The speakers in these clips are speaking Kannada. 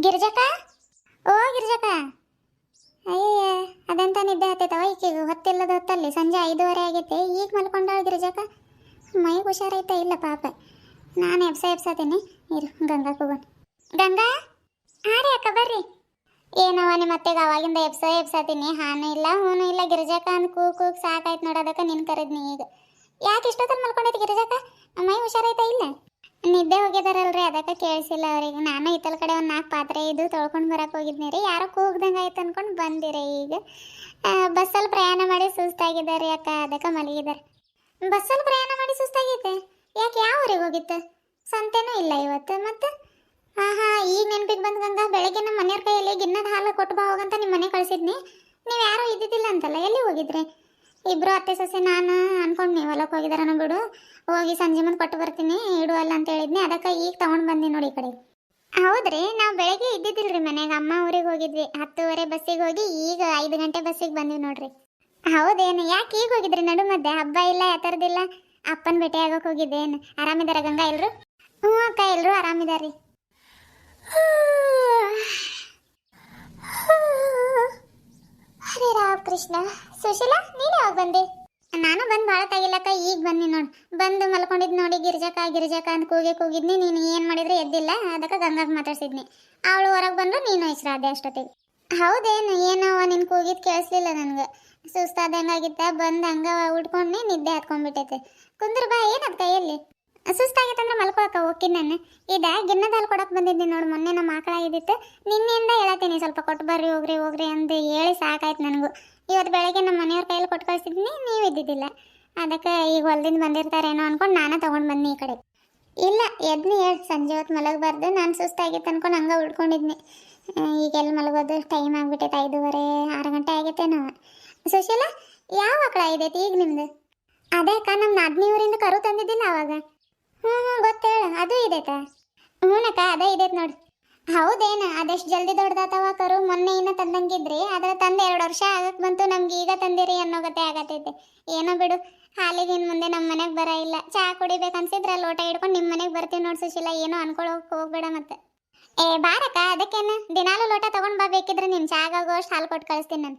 ಗಿರ್ಜಕ್ಕ? ಓ, ಗಿರ್ಜಕ್ಕ. ಅಯ್ಯ ಅದಂತ ನಿದ್ದೆ ಹತ್ತೈತವ ಈಕೆಗೆ. ಹೊತ್ತಿಲ್ಲದ ಹೊತ್ತಲ್ಲಿ ಸಂಜೆ ಐದೂವರೆ ಆಗೈತೆ. ಈಗ ಮಲ್ಕೊಂಡಾಳ ಗಿರ್ಜಕ್ಕ. ಮೈಗೆ ಹುಷಾರೈತ ಇಲ್ಲ ಪಾಪ. ನಾನು ಎಬ್ಸ ಎಬ್ಸತೀನಿ. ಇರು, ಗಂಗಾ ಹೋಗೋಣ ಗಂಗಾ? ಹಾಂ ರೀ ಅಕ್ಕ, ಬರ್ರಿ. ಏನವ ನಿಮ್ಮ ಅತ್ತೆಗೆ ಅವಾಗಿಂದ ಎಬ್ಸ ಎಬ್ಸತೀನಿ. ಹಾನು ಇಲ್ಲ, ಹೂನು ಇಲ್ಲ ಗಿರಿಜಕ್ಕ ಅಂದ್ ಕೂ ಕೂಗ್ ಸಾಕಾಯ್ತು ನೋಡೋದಕ್ಕೆ ನಿನ್ ಕರೆದ್ನಿ ಈಗ. ಯಾಕೆ ಇಷ್ಟೊತ್ತಲ್ಲಿ ಮಲ್ಕೊಂಡೈತಿ ಗಿರಿಜಕ್ಕ ಮೈ ಹುಷಾರೈತ ಇಲ್ಲ? ನಿದ್ದೆ ಹೋಗಿದಾರಲ್ರಿ ಅದಕ್ಕೆ ಕೇಳಿಸಿಲ್ಲ ಅವ್ರಿಗೆ. ನಾನು ಇತ್ತಲ ಕಡೆ ಒಂದು ನಾಲ್ಕು ಪಾತ್ರೆ ಇದು ತೊಳ್ಕೊಂಡು ಬರಕ್ಕೆ ಹೋಗಿದ್ನಿ ರೀ. ಯಾರೋ ಕೂಗ್ದಂಗೆ ಆಯ್ತು ಅನ್ಕೊಂಡು ಬಂದಿರಿ ಈಗ. ಬಸ್ಸಲ್ಲಿ ಪ್ರಯಾಣ ಮಾಡಿ ಸುಸ್ತಾಗಿದ್ದಾರೆ ಅಕ್ಕ, ಅದಕ್ಕೆ ಮಲಗಿದ್ದಾರೆ ಬಸ್ಸಲ್ಲಿ ಪ್ರಯಾಣ ಮಾಡಿ ಸುಸ್ತಾಗೈತೆ? ಯಾಕೆ ಯಾವ ಊರಿಗೆ ಹೋಗಿತ್ತು? ಸಂತೆನೂ ಇಲ್ಲ ಇವತ್ತು, ಮತ್ತೆ? ಹಾಂ ಹಾಂ ಈಗ ನೆನಪಿಗೆ ಬಂದ ಗಂಗಾ, ಬೆಳಗ್ಗೆ ನಮ್ಮ ಮನೆಯವ್ರ ಕೈಯಲ್ಲಿ ಗಿನ್ನದ ಹಾಲು ಕೊಟ್ಟು ಬಾ ಹೋಗಂತ ನಿಮ್ಮ ಮನೆ ಕಳಿಸಿದ್ನಿ. ನೀವು ಯಾರೂ ಇದ್ದಿದ್ದಿಲ್ಲ ಅಂತಲ್ಲ, ಎಲ್ಲಿ ಹೋಗಿದ್ರಿ? ಇಬ್ಬರು ಅತ್ತೆ ಸೊಸೆ ನಾನು ಅನ್ಕೊಂಡು ನೀವು ಹೊಲಕ್ಕೆ ಹೋಗಿದಾರನ ಬಿಡು. ಹೋಗಿ ಸಂಜೆ ಮುಂದೆ ಕೊಟ್ಟು ಬರ್ತೀನಿ, ಇಡು ಅಲ್ಲ ಅಂತ ಹೇಳಿದ್ನಿ. ಅದಕ್ಕೆ ಈಗ ತಗೊಂಡು ಬಂದಿ ನೋಡಿ ಈ ಕಡೆ. ಹೌದ್ರಿ, ನಾವು ಬೆಳಗ್ಗೆ ಇದ್ದಿದ್ದಿಲ್ರಿ ಮನೆಗೆ. ಅಮ್ಮ ಊರಿಗೆ ಹೋಗಿದ್ವಿ. ಹತ್ತುವರೆ ಬಸ್ಸಿಗೆ ಹೋಗಿ ಈಗ ಐದು ಗಂಟೆ ಬಸ್ಸಿಗೆ ಬಂದ್ವಿ ನೋಡ್ರಿ. ಹೌದೇನು, ಯಾಕೆ ಈಗ ಹೋಗಿದ್ರಿ? ನಡು ಮಧ್ಯೆ ಹಬ್ಬ ಇಲ್ಲ ಯಾತರದಿಲ್ಲ ಅಪ್ಪನ ಭೇಟಿ ಆಗೋಕೆ ಹೋಗಿದ್ದೇನು? ಆರಾಮಿದಾರ ಗಂಗಾ ಎಲ್ಲರೂ ಹ್ಞೂ ಅಕ್ಕ ಎಲ್ಲರೂ ಆರಾಮಿದಾರ್ರಿ ಹರೇ ರಾಮ್ ಕೃಷ್ಣ ಸುಶೀಲಾ, ನೀನು ಯಾವಾಗ ಬಂದೆ? ನಾನು ಬಂದು ಭಾಳ ತಾಗಿಲ್ಲಕ್ಕ ಈಗ ಬಂದಿ ನೋಡಿ. ಬಂದು ಮಲ್ಕೊಂಡಿದ್ ನೋಡಿ ಗಿರ್ಜಕ ಗಿರ್ಜಕ ಅಂತ ಕೂಗಿ ಕೂಗಿದ್ನಿ, ನೀನು ಏನು ಮಾಡಿದ್ರೆ ಎದ್ದಿಲ್ಲ, ಅದಕ್ಕೆ ಗಂಗಾಗ ಮಾತಾಡ್ಸಿದ್ನಿ. ಅವಳು ಹೊರಗೆ ಬಂದು ನೀನು ಹೆಸರಾದೆ ಅಷ್ಟೊತ್ತಿಗೆ. ಹೌದೇನು ಏನವ ನಿನ್ ಕೂಗಿದ್ ಕೇಳಿಸ್ಲಿಲ್ಲ ನನಗೆ. ಸುಸ್ತಾದಂಗಾಗಿತ್ತ, ಬಂದು ಹಂಗ ಉಟ್ಕೊಂಡು ನಿದ್ದೆ ಹತ್ಕೊಂಡ್ಬಿಟ್ಟೈತೆ. ಕುಂದ್ರ ಬಾ ಏನದ ಕೈಯಲ್ಲಿ? ಸುಸ್ತಾಗೈತಂದ್ರೆ ಮಲ್ಕೋಕ ಹೋಗಿ ನಾನು. ಇದ ಗಿನ್ನದ ಹಾಲು ಕೊಡಕ್ಕೆ ಬಂದಿದ್ದೀನಿ ನೋಡಿ, ಮೊನ್ನೆ ನಮ್ಮ ಆಕಳ ಇದ್ದಿತ್ತು. ನಿನ್ನೆಯಿಂದ ಹೇಳತ್ತೀನಿ ಸ್ವಲ್ಪ ಕೊಟ್ಟು ಬರ್ರಿ, ಹೋಗ್ರಿ ಹೋಗ್ರಿ ಅಂತ ಹೇಳಿ ಸಾಕಾಯ್ತು ನನಗೂ. ಇವತ್ತು ಬೆಳಗ್ಗೆ ನಮ್ಮ ಮನೆಯವ್ರ ಕೈಯಲ್ಲಿ ಕೊಟ್ಟು ಕಳಿಸಿದ್ನಿ ನೀವು ಇದ್ದಿದ್ದಿಲ್ಲ. ಅದಕ್ಕೆ ಈಗ ಹೊಲ್ದಿಂದ ಬಂದಿರ್ತಾರೇನೋ ಅನ್ಕೊಂಡು ನಾನೇ ತೊಗೊಂಡು ಬನ್ನಿ ಈ ಕಡೆ. ಇಲ್ಲ, ಎದ್ನಿ ಹೇಳಿ, ಸಂಜೆ ಹೊತ್ತು ಮಲಗಬಾರ್ದು, ನಾನು ಸುಸ್ತಾಗಿತ್ತು ಅನ್ಕೊಂಡು ಹಂಗೆ ಉಳ್ಕೊಂಡಿದ್ನಿ. ಈಗೆಲ್ಲ ಮಲಗೋದು? ಟೈಮ್ ಆಗಿಬಿಟ್ಟೈತೆ, ಐದೂವರೆ, ಆರು ಗಂಟೆ ಆಗೈತೇನೋ. ಸುಶೀಲ, ಯಾವ ಆಕಳ ಇದೈತಿ ಈಗ ನಿಮ್ದು? ಅದೇ ಅಕ್ಕ ನಮ್ಮ ನಾದ್ನಿ ಊರಿಂದ ಕರು ತಂದಿದ್ದಿಲ್ಲ ಅವಾಗ. ಹ್ಞೂ ಹ್ಞೂ ಗೊತ್ತೇಳು ಅದು ಇದೈತ. ಹ್ಞೂನಕ್ಕ ಅದೇ ಇದೈತೆ ನೋಡಿ. ಹೌದೇನ? ಅದೆಷ್ಟು ಜಲ್ದಿ ದೊಡ್ಡದಾತವ ಕರು? ಮೊನ್ನೆ ಇನ್ನ ತಂದಂಗಿದ್ರಿ. ಅದ್ರ ತಂದೆ ಎರಡು ವರ್ಷ ಆಗಕ್ ಬಂತು. ನಮ್ಗೆ ಈಗ ತಂದಿರಿ ಅನ್ನೋ ಗತೆ ಆಗತೈತೆ. ಏನೋ ಬಿಡು. ಹಾಲಿಗೆ ಮುಂದೆ ನಮ್ಮ ಮನೆಗೆ ಬರ ಇಲ್ಲ. ಚಹಾ ಕುಡಿಬೇಕು ಅನ್ಸಿದ್ರೆ ಲೋಟ ಹಿಡ್ಕೊಂಡು ನಿಮ್ಮ ಮನೆಗೆ ಬರ್ತೀನಿ ನೋಡಿ ಸುಶೀಲ. ಏನೋ ಅನ್ಕೊಳೋಕೆ ಹೋಗ್ಬೇಡ ಮತ್ತೆ. ಏ, ಬಾರಕ್ಕ, ಅದಕ್ಕೇನು? ದಿನಾಲು ಲೋಟ ತಗೊಂಡ್ ಬಾ ಬೇಕಿದ್ರೆ ನಿನ್ ಚಾಗಾಗೋಷ್ಟು ಹಾಲು ಕೊಟ್ಟು ಕಳಿಸ್ತೀನಿ ನಾನು.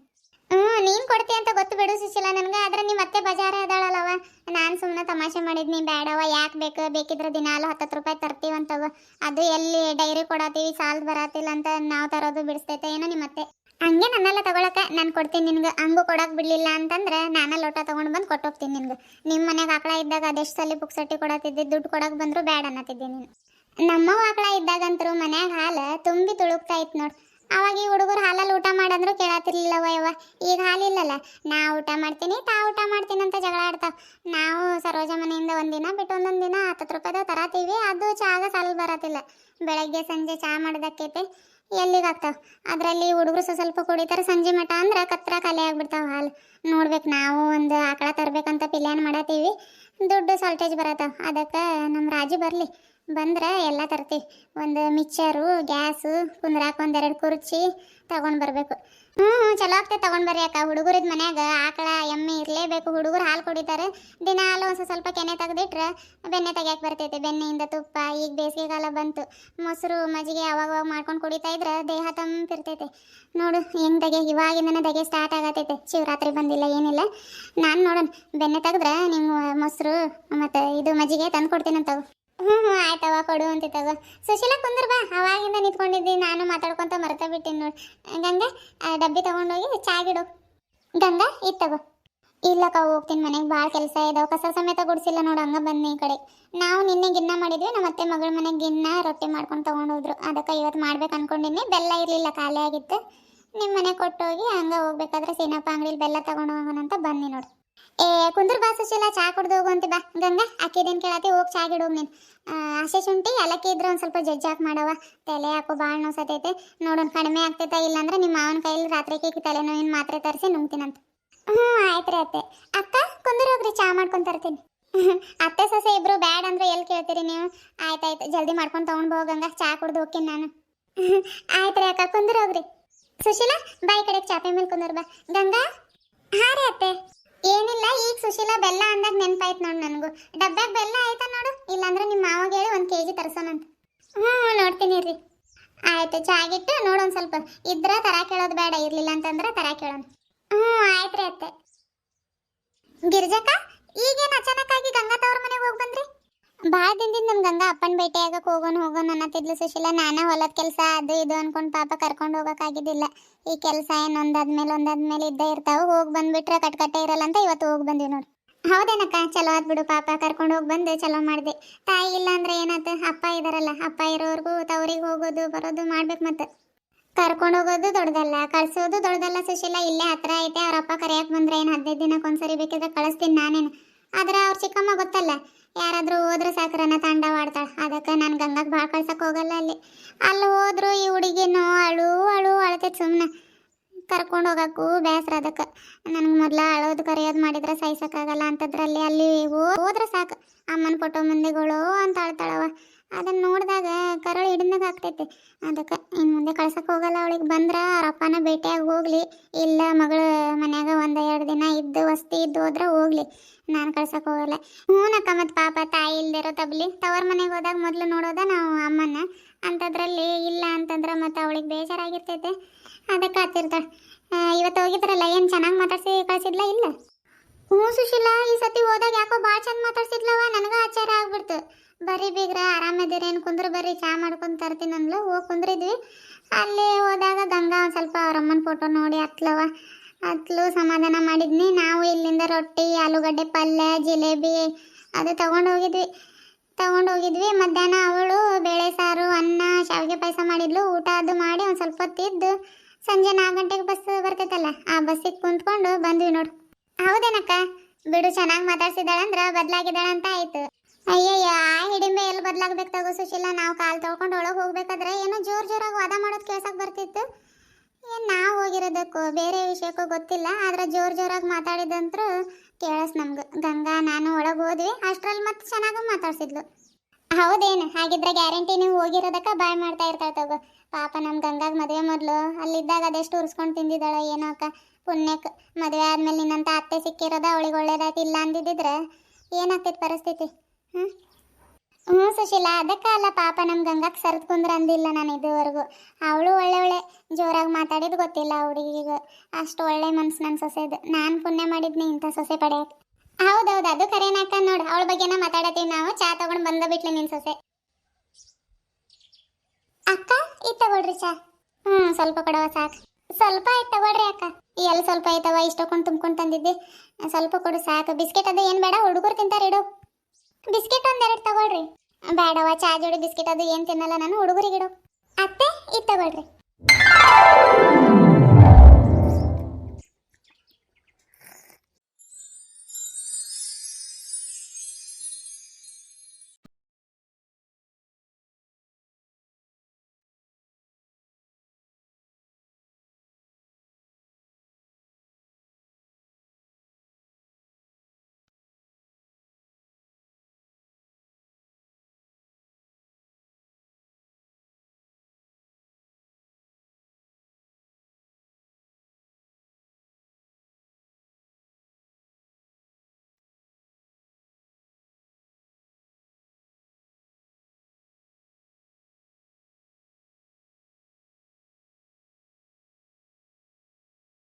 ಹ್ಞೂ, ನೀನು ಕೊಡ್ತಿ ಅಂತ ಗೊತ್ತು ಬಿಡು ಸುಶೀಲ, ನನಗೆ ಆದ್ರೆ ನಿಮ್ಮ ಅತ್ತೆ ಬಜಾರ ಅದಾಳಲ್ಲವ. ನಾನು ಸುಮ್ಮನೆ ತಮಾಷೆ ಮಾಡಿದ್ನಿ ಬೇಡವ ಯಾಕೆ ಬೇಕು? ಬೇಕಿದ್ರೆ ದಿನಾಲು ಹತ್ತತ್ತು ರೂಪಾಯಿ ತರ್ತೀವಂತವ ಅದು ಎಲ್ಲಿ ಡೈರಿ ಕೊಡತ್ತೀವಿ ಸಾಲ ಬರತ್ತಿಲ್ಲ ಅಂತ ನಾವು ತರೋದು ಬಿಡಿಸ್ತೈತೆ, ಏನೋ ನಿಮ್ಮ ಅತ್ತೆ ಹಂಗೆ ನನ್ನೆಲ್ಲ ತಗೊಳಕ ನಾನು ಕೊಡ್ತೀನಿ ನಿನ್ಗೆ. ಹಂಗೂ ಕೊಡಕ್ ಬಿಡ್ಲಿಲ್ಲ ಅಂತಂದ್ರೆ ನಾನೇ ಲೋಟ ತಗೊಂಡು ಬಂದು ಕೊಟ್ಟೋಗ್ತೀನಿ ನಿನ್ಗೆ. ನಿಮ್ಮ ಮನೆಗೆ ಆಕಳ ಇದ್ದಾಗ ಅದೆಷ್ಟು ಸಲ ಪುಕ್ಸಟ್ಟಿ ಕೊಡತ್ತಿದ್ದೆ ದುಡ್ಡು ಕೊಡಕ್ ಬಂದ್ರು ಬೇಡ ಅನ್ನತ್ತಿದ್ದೆ ನೀನು. ನಮ್ಮವ್ವ ಆಕಳ ಇದ್ದಾಗಂತರೂ ಮನ್ಯಾಗ ಹಾಲು ತುಂಬಿ ತುಳುಕ್ತಾ ಇತ್ತು ನೋಡು. ಅವಾಗ ಈ ಹುಡುಗರು ಹಾಲಲ್ಲಿ ಊಟ ಮಾಡಂದ್ರು ಕೇಳತ್ತಿರ್ಲಿಲ್ಲವ ಯವ್ವ. ಈಗ ಹಾಲಿಲ್ಲಲ್ಲ, ನಾ ಊಟ ಮಾಡ್ತೀನಿ, ತಾ ಊಟ ಮಾಡ್ತೀನಿ ಅಂತ ಜಗಳ ಆಡ್ತಾವ. ನಾವು ಸರೋಜ ಮನೆಯಿಂದ ಒಂದಿನ ಬಿಟ್ಟು ಒಂದೊಂದು ದಿನ ಹತ್ತು ರೂಪಾಯಿದ ತರತೀವಿ, ಅದು ಚಾಗ ಸಾಲ ಬರತ್ತಿಲ್ಲ. ಬೆಳಗ್ಗೆ, ಸಂಜೆ ಚಾ ಮಾಡೋದಕ್ಕೈತೆ ಎಲ್ಲಿಗೆ ಆಗ್ತಾವ ಅದರಲ್ಲಿ ಹುಡುಗರು ಸ್ವಲ್ಪ ಕುಡಿತಾರೆ, ಸಂಜೆ ಮಠ ಅಂದ್ರೆ ಕತ್ರ ಖಾಲಿ ಆಗ್ಬಿಡ್ತಾವ ಹಾಲು. ನೋಡ್ಬೇಕು, ನಾವು ಒಂದು ಆಕಳ ತರಬೇಕಂತ ಪಿಲ್ಯಾನ್ ಮಾಡತ್ತೀವಿ ದುಡ್ಡು ಸಾಲ್ಟೇಜ್ ಬರತ್ತಾವ. ಅದಕ್ಕೆ ನಮ್ಮ ರಾಜು ಬರಲಿ. ಬಂದ್ರೆ ಎಲ್ಲ ತರ್ತೀವಿ ಒಂದು ಮಿಕ್ಚರು ಗ್ಯಾಸು ಕುಂದ್ರಾಕ ಒಂದೆರಡು ಕುರ್ಚಿ ತಗೊಂಡು ಬರಬೇಕು. ಹ್ಞೂ ಹ್ಞೂ ಚಲೋ ಆಗ್ತೈತೆ ತೊಗೊಂಡು ಬರ್ರಿ ಅಕ್ಕ. ಹುಡುಗರಿದ್ ಮನ್ಯಾಗ ಆಕಳ, ಎಮ್ಮೆ ಇರಲೇಬೇಕು. ಹುಡುಗರು ಹಾಲು ಕುಡಿತಾರೆ. ದಿನ ಹಾಲು ಒಂದು ಸ್ವಲ್ಪ ಕೆನೆ ತೆಗೆದಿಟ್ರೆ ಬೆಣ್ಣೆ ತೆಗಿಯಕ್ಕೆ ಬರ್ತೈತೆ. ಬೆಣ್ಣೆಯಿಂದ ತುಪ್ಪ, ಈಗ ಬೇಸಿಗೆಗಾಲ ಬಂತು. ಮೊಸರು, ಮಜ್ಜಿಗೆ ಅವಾಗ ಮಾಡ್ಕೊಂಡು ಕುಡಿತಾ ಇದ್ರೆ ದೇಹ ತಂಪಿರ್ತೈತೆ. ನೋಡು, ಹೆಂಗೆ ತೆಗೆ? ಇವಾಗಿಂದನೇ ತೆಗೆ ಸ್ಟಾರ್ಟ್ ಆಗತೈತೆ. ಶಿವರಾತ್ರಿ ಬಂದಿಲ್ಲ, ಏನಿಲ್ಲ. ನಾನು ನೋಡೋಣ. ಬೆಣ್ಣೆ ತೆಗೆದ್ರೆ ನಿಮ್ಮ ಮೊಸರು ಮತ್ತು ಇದು ಮಜ್ಜಿಗೆ ತಂದು ಕೊಡ್ತೀನಂತವು ಹ್ಞೂ ಹ್ಞೂ ಆಯ್ತವ ಕೊಡು ಅಂತ ತಗೋ. ಸುಶೀಲ ಕುಂದ್ರ ಬಾ, ಅವಾಗಿಂದ ನಿಂತ್ಕೊಂಡಿದ್ದಿ, ನಾನು ಮಾತಾಡ್ಕೊಂತ ಮರ್ತ ಬಿಟ್ಟಿನಿ ನೋಡಿ. ಗಂಗಾ ಡಬ್ಬಿ ತಗೊಂಡೋಗಿ ಚಾಗಿಡು ಗಂಗಾ, ಇದು ತಗೋ. ಇಲ್ಲಕ್ಕ, ಹೋಗ್ತೀನಿ ಮನೆಗೆ ಭಾಳ ಕೆಲಸ ಇದಾವೆ ಕಸ ಸಮೇತ ಗುಡಿಸಿಲ್ಲ ನೋಡು, ಹಂಗೆ ಬನ್ನಿ ಈ ಕಡೆ. ನಾವು ನಿನ್ನೆ ಗಿನ್ನ ಮಾಡಿದ್ವಿ ನಮ್ಮ ಅತ್ತೆ ಮಗಳ ಮನೆಗೆ ಗಿನ್ನ ರೊಟ್ಟಿ ಮಾಡ್ಕೊಂಡು ತೊಗೊಂಡೋದ್ರು. ಅದಕ್ಕೆ ಇವತ್ತು ಮಾಡ್ಬೇಕು ಅನ್ಕೊಂಡಿನಿ ಬೆಲ್ಲ ಇರಲಿಲ್ಲ, ಖಾಲಿ ಆಗಿತ್ತು. ನಿಮ್ಮ ಮನೆ ಕೊಟ್ಟೋಗಿ ಹಂಗ ಹೋಗ್ಬೇಕಾದ್ರೆ ಸೀನಪ್ಪ ಅಂಗಡಿಲಿ ಬೆಲ್ಲ ತಗೊಂಡು ಹೋಗೋಣ ಅಂತ ಬನ್ನಿ ನೋಡು. ಏ, ಕುಂದ್ರ ಬಾ ಸುಶೀಲ, ಚಾ ಕುಡ್ದು ಹೋಗು ಅಂತ ಬಾ. ಗಂಗಾ ಅಕ್ಕಿದೇನು ಕೇಳತ್ತೆ ಹೋಗಿ ಚಾ ಗಿಡೋಗಿ ನೀನು. ಹಸೆ ಶುಂಠಿ, ಏಲಕ್ಕಿ ಇದ್ರೆ ಒಂದು ಸ್ವಲ್ಪ ಜಜ್ಜಾಕ್ ಮಾಡವ ತಲೆ ಹಾಕು ಭಾಳ ನೋಸತೈತೆ ನೋಡೋಣ ಕಡಿಮೆ ಆಗ್ತೈತಾ, ಇಲ್ಲಾಂದ್ರೆ ನಿಮ್ಮ ಮಾವನ ಕೈಯಲ್ಲಿ ರಾತ್ರಿ ಕೇಕ್ ತಲೆನೋವಿನ ಮಾತ್ರೆ ತರಿಸಿ ನುಂಗ್ತೀನಂತ. ಹ್ಞೂ ಆಯ್ತು ರೀ ಅತ್ತೆ. ಅಕ್ಕ, ಕುಂದ್ರ ಹೋಗ್ರಿ, ಚಾ ಮಾಡ್ಕೊಂಡು ತರ್ತೀನಿ. ಅತ್ತೆ ಸೊಸೆ ಇಬ್ರು ಬ್ಯಾಡ್ ಅಂದ್ರೆ ಎಲ್ಲಿ ಕೇಳ್ತೀರಿ ನೀವು? ಆಯ್ತಾಯ್ತು ಜಲ್ದಿ ಮಾಡ್ಕೊಂಡು ತೊಗೊಂಡು ಹೋಗಂಗ ಚಾ ಕುಡ್ದು ಹೋಗ್ತೀನಿ ನಾನು. ಆಯ್ತು ರೀ ಅಕ್ಕ, ಕುಂದ್ರ ಹೋಗ್ರಿ. ಸುಶೀಲಾ ಬಾಯಿ ಕಡೆಗೆ, ಚಾಪೆ ಮೇಲೆ ಕುಂದ್ರ ಬಾ. ಗಂಗಾ? ಹಾಂ ರೀ ಅತ್ತೆ. ಏನಿಲ್ಲ, ಈಗ ಸುಶೀಲ ಬೆಲ್ಲ ಅಂದಾಗ ನೆನಪಾಯ್ತು ನೋಡು ನನಗೂ. ಡಬ್ಬ್ಯಾಗ ಬೆಲ್ಲ ಆಯ್ತಾ ನೋಡು, ಇಲ್ಲಾಂದ್ರೆ ನಿಮ್ಮ ಮಾವಾಗ ಹೇಳಿ ಒಂದು ಕೆ ಜಿ ತರಿಸೋಣಂತ ಹ್ಞೂ ನೋಡ್ತೀನಿ ರೀ ಆಯ್ತು ಚಾಗಿಟ್ಟು ಒಂದು ಸ್ವಲ್ಪ. ಇದ್ರ ತರ ಕೇಳೋದು ಬೇಡ, ಇರಲಿಲ್ಲ ಅಂತಂದ್ರೆ ತರಾ ಕೇಳೋಣ. ಹ್ಞೂ ಆಯ್ತು ರೀ ಅತ್ತೆ. ಗಿರ್ಜಕ್ಕ, ಈಗೇನು ಅಚಾನಕ್ಕಾಗಿ ಗಂಗಾ ತವ್ರ ಮನೆಗೆ ಹೋಗಿ ಬಂದ್ರಿ? ಭಾಳ ದಿನದಿಂದ ನಮ್ಮ ಗಂಗಾ ಅಪ್ಪನ ಭೇಟಿ ಆಗಕ್ಕೆ ಹೋಗೋಣ ಹೋಗೋಣ ಅನ್ನತ್ತಿದ್ಲು ಸುಶೀಲ. ನಾನೇ ಹೊಲದ ಕೆಲಸ ಅದು ಇದು ಅನ್ಕೊಂಡು ಪಾಪ ಕರ್ಕೊಂಡು ಹೋಗೋಕ್ಕಾಗಿದ್ದಿಲ್ಲ ಈ ಕೆಲಸ ಏನು ಒಂದಾದ್ಮೇಲೆ ಒಂದಾದ್ಮೇಲೆ ಇದ್ದೇ ಇರ್ತಾವೆ. ಹೋಗಿ ಬಂದ್ಬಿಟ್ರೆ ಕಟ್ಕಟ್ಟೆ ಇರಲ್ಲ ಅಂತ ಇವತ್ತು ಹೋಗಿ ಬಂದಿವಿ ನೋಡಿ. ಹೌದೇನಕ್ಕ, ಚಲೋ ಆದ್ಬಿಡು ಪಾಪ. ಕರ್ಕೊಂಡು ಹೋಗಿ ಬಂದು ಚಲೋ ಮಾಡಿದೆ. ತಾಯಿ ಇಲ್ಲ ಅಂದ್ರೆ ಏನಾಯ್ತು ಅಪ್ಪ ಇದಾರಲ್ಲ, ಅಪ್ಪ ಇರೋರ್ಗೂ ತವ್ರಿಗೆ ಹೋಗೋದು ಬರೋದು ಮಾಡ್ಬೇಕು ಮತ್ತೆ. ಕರ್ಕೊಂಡು ಹೋಗೋದು ದೊಡ್ಡದಲ್ಲ, ಕಳ್ಸೋದು ದೊಡ್ಡದಲ್ಲ ಸುಶೀಲ. ಇಲ್ಲೇ ಹತ್ರ ಐತೆ, ಅವ್ರ ಅಪ್ಪ ಕರೆಯಕ್ಕೆ ಬಂದ್ರೆ ಏನು ಹದಿನೈದು ದಿನಕ್ಕೆ ಒಂದ್ಸರಿ ಬೇಕಿದ್ರೆ ಕಳಿಸ್ತೀನಿ ನಾನೇನು. ಆದ್ರೆ ಅವ್ರ ಚಿಕ್ಕಮ್ಮ ಗೊತ್ತಲ್ಲ ಯಾರಾದ್ರೂ ಹೋದ್ರೆ ಸಾಕ್ರನ ತಾಂಡವಾಡ್ತಾಳೆ ಅದಕ್ಕೆ ನಾನು ಗಂಗಾಗೆ ಭಾಳ ಕಳ್ಸಕ್ಕೆ ಹೋಗಲ್ಲ ಅಲ್ಲಿ. ಅಲ್ಲಿ ಹೋದ್ರು ಈ ಹುಡುಗಿನೂ ಅಳು ಅಳು, ಅಳತೆ ಸುಮ್ಮನೆ ಕರ್ಕೊಂಡು ಹೋಗಕ್ಕೂ ಬೇಸರ ಅದಕ್ಕೆ. ನನಗೆ ಮೊದಲ ಅಳೋದು ಕರೆಯೋದು ಮಾಡಿದ್ರೆ ಸಹಿಸೋಕ್ಕಾಗಲ್ಲ ಅಂತದ್ರಲ್ಲಿ ಅಲ್ಲಿ ಹೋದ್ರೆ ಸಾಕು. ಅಮ್ಮನ ಫೋಟೋ ಮುಂದೆಗಳು ಅಂತ ಅಳ್ತಾಳವ. ಅದನ್ನ ನೋಡಿದಾಗ ಕರಳು ಹಿಡಿದಾಗ ಆಗ್ತೈತೆ. ಅದಕ್ಕೆ ಇನ್ನು ಮುಂದೆ ಕಳ್ಸಕ್ಕೆ ಹೋಗಲ್ಲ ಅವಳಿಗೆ. ಬಂದ್ರೆ ಅವ್ರ ಅಪ್ಪನ ಭೇಟಿಯಾಗಿ ಹೋಗ್ಲಿ. ಇಲ್ಲ ಮಗಳು ಮನ್ಯಾಗ ಒಂದು ಎರಡು ದಿನ ಇದ್ದು ವಸ್ತಿ ಇದ್ದು ಹೋದ್ರೆ ಹೋಗ್ಲಿ. ನಾನು ಕಳ್ಸಕ್ಕೆ ಹೋಗಲ್ಲ. ಹ್ಞೂನಕ್ಕ ಮತ್ತು ಪಾಪ ತಾಯಿ ಇಲ್ದಿರೋ ತಬ್ಲಿ. ತವರ್ ಮನೆಗೆ ಹೋದಾಗ ಮೊದಲು ನೋಡೋದ ನಾವು ಅಮ್ಮನ ಅಂಥದ್ರಲ್ಲಿ ಇಲ್ಲ ಅಂತಂದ್ರೆ ಮತ್ತು ಅವಳಿಗೆ ಬೇಜಾರಾಗಿರ್ತೈತೆ. ಅದಕ್ಕೆ ಹತ್ತಿರ್ತಾಳೆ ಇವತ್ತು ಹೋಗಿದ್ರಲ್ಲ, ಏನು ಚೆನ್ನಾಗಿ ಮಾತಾಡ್ಸಿ ಕಳ್ಸಿದ್ಲ ಇಲ್ಲ? ಹ್ಞೂ ಸುಶೀಲಾ, ಈ ಸತಿ ಹೋದಾಗ ಯಾಕೋ ಭಾಳ ಚಂದ ಮಾತಾಡ್ಸಿದ್ಲವ ನನಗೂ ಆಚಾರ ಆಗ್ಬಿಡ್ತು. ಬರ್ರಿ ಬೀಗ್ರ ಆರಾಮದಿರೇನು ಕುಂದ್ರ ಬರ್ರಿ, ಚಾ ಮಾಡ್ಕೊಂಡು ತರ್ತೀನಿ ಅಂದ್ಲು. ಹೋಗಿ ಕುಂದ್ರಿದ್ವಿ. ಅಲ್ಲಿ ಹೋದಾಗ ಗಂಗಾ ಒಂದು ಸ್ವಲ್ಪ ಅವರಮ್ಮನ ಫೋಟೋ ನೋಡಿ ಹತ್ಲವ. ಹತ್ಲು ಸಮಾಧಾನ ಮಾಡಿದ್ನಿ. ನಾವು ಇಲ್ಲಿಂದ ರೊಟ್ಟಿ, ಆಲೂಗಡ್ಡೆ, ಪಲ್ಯ, ಜಿಲೇಬಿ ಅದು ತಗೊಂಡು ಹೋಗಿದ್ವಿ. ತಗೊಂಡು ಹೋಗಿದ್ವಿ. ಮಧ್ಯಾಹ್ನ ಅವಳು ಬೇಳೆ ಸಾರು, ಅನ್ನ, ಶಾವಿಗೆ ಪಾಯಸ ಮಾಡಿದ್ಲು. ಊಟ ಅದು ಮಾಡಿ ಒಂದು ಸ್ವಲ್ಪ ಹೊತ್ತಿದ್ದು ಸಂಜೆ ನಾಲ್ಕು ಗಂಟೆಗೆ ಬಸ್ ಬರ್ತೈತಲ್ಲ, ಆ ಬಸ್ಸಿಗೆ ಕುಂತ್ಕೊಂಡು ಬಂದ್ವಿ ನೋಡು. ಹೌದೇನಕ್ಕ? ಬಿಡು, ಚೆನ್ನಾಗಿ ಮಾತಾಡ್ಸಿದಾಳಂದ್ರ ಬದಲಾಗಿದ್ದಾಳಂತ ಆಯ್ತು. ಅಯ್ಯಯ್ಯ, ಆ ಹಿಡಿಮೆ ಎಲ್ಲಿ ಬದಲಾಗ್ಬೇಕು ತಗೋ ಸುಶೀಲ? ನಾವು ಕಾಲು ತೊಳ್ಕೊಂಡು ಒಳಗೆ ಹೋಗ್ಬೇಕಾದ್ರೆ ಏನೋ ಜೋರ್ ಜೋರಾಗಿ ವಾದ ಮಾಡೋದು ಕೇಳ್ಸಕ್ ಬರ್ತಿತ್ತು. ಏನು ನಾವು ಹೋಗಿರೋದಕ್ಕೂ? ಬೇರೆ ವಿಷಯಕ್ಕೂ ಗೊತ್ತಿಲ್ಲ. ಆದ್ರೆ ಜೋರು ಜೋರಾಗಿ ಮಾತಾಡಿದಂತ್ರು ಕೇಳಸ್ ನಮ್ಗೆ. ಗಂಗಾ, ನಾನು ಒಳಗೆ ಹೋದ್ವಿ. ಅಷ್ಟರಲ್ಲಿ ಮತ್ತೆ ಚೆನ್ನಾಗಿ ಮಾತಾಡ್ಸಿದ್ಲು. ಹೌದೇನು? ಹಾಗಿದ್ರೆ ಗ್ಯಾರಂಟಿ ನೀವು ಹೋಗಿರೋದಕ್ಕೆ ಬಾಯ್ ಮಾಡ್ತಾ ಇರ್ತಾಳೆ ತಗೋ. ಪಾಪ ನಮ್ಮ ಗಂಗಾಗ ಮದುವೆ ಮೊದಲು. ಅಲ್ಲಿದ್ದಾಗ ಅದೆಷ್ಟು ಉರ್ಸ್ಕೊಂಡು ತಿಂದಿದ್ದಾಳೆ ಏನೋ ಅಕ್ಕ. ಪುಣ್ಯಕ್ಕೆ ಮದುವೆ ಆದ್ಮೇಲೆ ನಿನ್ನಂತ ಅತ್ತೆ ಸಿಕ್ಕಿರೋದ ಅವಳಿಗೆ ಒಳ್ಳೇದಾಯ್ತು ಇಲ್ಲ ಅಂದಿದ್ದಿದ್ರೆ ಏನಾಗ್ತಿತ್ತು ಪರಿಸ್ಥಿತಿ? ಹ್ಞೂ ಹ್ಞೂ ಸುಶೀಲಾ, ಅದಕ್ಕೆ ಅಲ್ಲ ಪಾಪ ನಮ್ಮ ಗಂಗಾಕ್ಕೆ ಸರಿದ್ ಅಂದಿಲ್ಲ ನಾನು ಇದುವರೆಗೂ. ಅವಳು ಒಳ್ಳೆ ಒಳ್ಳೆ ಜೋರಾಗಿ ಮಾತಾಡಿದ್ದು ಗೊತ್ತಿಲ್ಲ ಹುಡುಗಿಗೆ. ಅಷ್ಟು ಒಳ್ಳೆ ಮನ್ಸು ನನ್ನ ಸೊಸೆದು. ನಾನು ಪುಣ್ಯ ಮಾಡಿದ್ನಿ ಇಂಥ ಸೊಸೆ ಪಡೆಯಕ್ಕೆ ಹೌದೌದು, ಅದು ಕರೆನಾಕ ನೋಡು, ಅವಳ ಬಗ್ಗೆನ ಮಾತಾಡತ್ತೀವಿ ನಾವು. ಚಾ ತಗೊಂಡು ಬಂದ ಬಿಟ್ಲಿ ನಿನ್ನ ಸೊಸೆ. ಅಕ್ಕ, ಇದು ತಗೊಳ್ರಿ ಚಾ. ಹ್ಞೂ ಸ್ವಲ್ಪ ಕೊಡವ ಸಾಕು. ಸ್ವಲ್ಪ ಆಯ್ತು ತಗೊಳ್ರಿ ಅಕ್ಕ. ಎಲ್ಲಿ ಸ್ವಲ್ಪ ಆಯ್ತವ? ಇಷ್ಟೊಕೊಂಡು ತುಂಬ್ಕೊಂಡು ತಂದಿದ್ದೆ. ಸ್ವಲ್ಪ ಕೊಡು ಸಾಕು. ಬಿಸ್ಕೆಟ್ ಅದು ಏನು ಬೇಡ, ಹುಡುಗರು ತಿಂತಾರೆ ಇಡು. ಬಿಸ್ಕೆಟ್ ಒಂದೆರಡು ತಗೊಳ್ರಿ. ಬೇಡವ ಚಾ ಜೋಡಿ ಬಿಸ್ಕೆಟ್ ಅದು ಏನು ತಿನ್ನಲ್ಲ ನಾನು ಹುಡುಗರಿಗೆ ಇಡೋ ಅತ್ತೆ, ಇದು ತಗೊಳ್ರಿ.